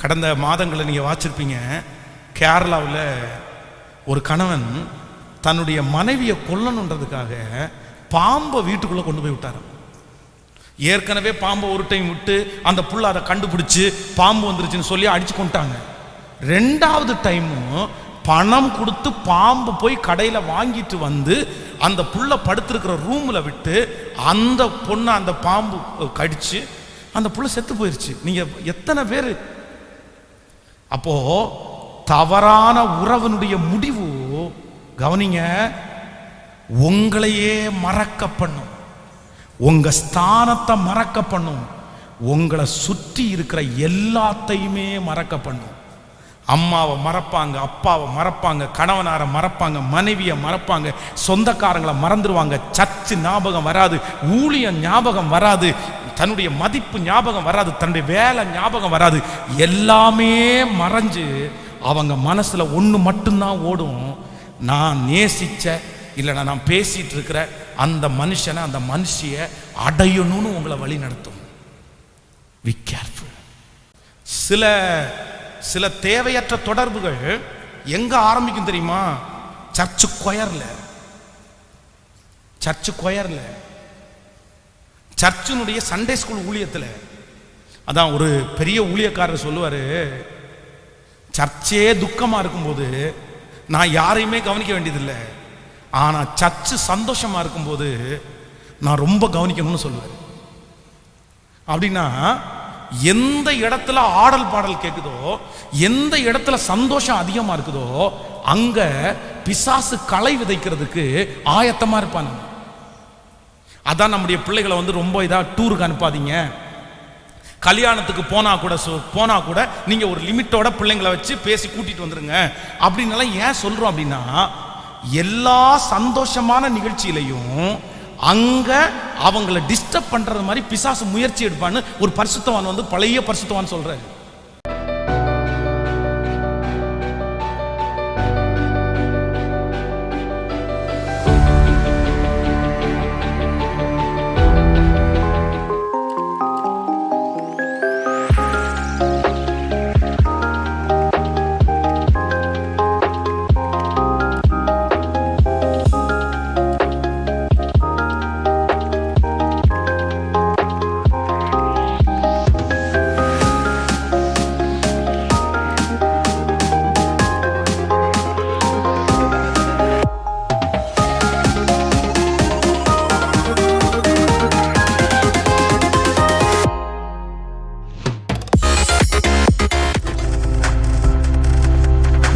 கடந்த மாதங்களை நீங்கள் வாச்சிருப்பீங்க. கேரளாவில் ஒரு கணவன் தன்னுடைய மனைவியை கொல்லணுன்றதுக்காக பாம்பை வீட்டுக்குள்ளே கொண்டு போய் விட்டார் ஏற்கனவே பாம்பை ஒரு டைம் விட்டு அந்த புள்ள அதை கண்டுபிடிச்சி பாம்பு வந்துருச்சுன்னு சொல்லி அடிச்சு கொண்டாங்க ரெண்டாவது டைமும் பணம் கொடுத்து பாம்பு போய் கடையில் வாங்கிட்டு வந்து அந்த புள்ள படுத்திருக்கிற ரூமில் விட்டு அந்த பொண்ணை அந்த பாம்பு கடித்து அந்த புள்ள செத்து போயிருச்சு. நீங்கள் எத்தனை பேர் அப்போ தவறான உறவனுடைய முடிவு கவனிங்க உங்களையே மறக்க பண்ணும். உங்க ஸ்தானத்தை மறக்க பண்ணும். உங்களை சுற்றி இருக்கிற எல்லாத்தையுமே மறக்க பண்ணும். அம்மாவை மறப்பாங்க அப்பாவை மறப்பாங்க கணவனாரை மறப்பாங்க மனைவியை மறப்பாங்க சொந்தக்காரங்களை மறந்துடுவாங்க சர்ச்சு ஞாபகம் வராது ஊழியம் ஞாபகம் வராது தன்னுடைய மதிப்பு ஞாபகம் வராது தன்னுடைய வேலை ஞாபகம் வராது. எல்லாமே மறைஞ்சு அவங்க மனசில் ஒன்று மட்டும்தான் ஓடும். நான் நேசித்த இல்லைனா நான் பேசிகிட்டு இருக்கிற அந்த மனுஷனை அந்த மனுஷிய அடையணும்னு உங்களை வழி நடத்தும். வி கேர்ஃபுல் சில சில தேவையற்ற தொடர்புகள் எங்க ஆரம்பிக்கும் தெரியுமா? சர்ச்சு கொயர்ல சர்ச்சு கொயர்ல சர்ச்சினுடைய சண்டே ஸ்கூல் ஊழியத்தில். அதான் ஒரு பெரிய ஊழியக்காரர் சொல்லுவாரு சர்ச்சே துக்கமா இருக்கும்போது நான் யாரையுமே கவனிக்க வேண்டியதில்லை. ஆனா சர்ச்சு சந்தோஷமா இருக்கும்போது நான் ரொம்ப கவனிக்கணும்னு சொல்லுவேன் அப்படின்னா எந்த இடத்துல ஆடல் பாடல் கேட்குதோ எந்த இடத்துல சந்தோஷம் அதிகமாக இருக்குதோ அங்க பிசாசு களை விதைக்கிறதுக்கு ஆயத்தமாக இருப்பாங்க அதான் நம்முடைய பிள்ளைகளை வந்து ரொம்ப இதாக டூருக்கு அனுப்பாதீங்க. கல்யாணத்துக்கு போனா கூட சொ- போனா கூட நீங்க ஒரு லிமிட்டோட பிள்ளைங்களை வச்சு பேசி கூட்டிட்டு வந்துருங்க. அப்படின்னலாம் ஏன் சொல்றோம் அப்படின்னா எல்லா சந்தோஷமான நிகழ்ச்சியிலையும் அங்க அவங்கள டிஸ்டர்ப் பண்றது மாதிரி பிசாசு முயற்சி எடுப்பான்னு ஒரு பரிசுத்தவான் வந்து பழைய பரிசுத்தவான் சொல்றாரு.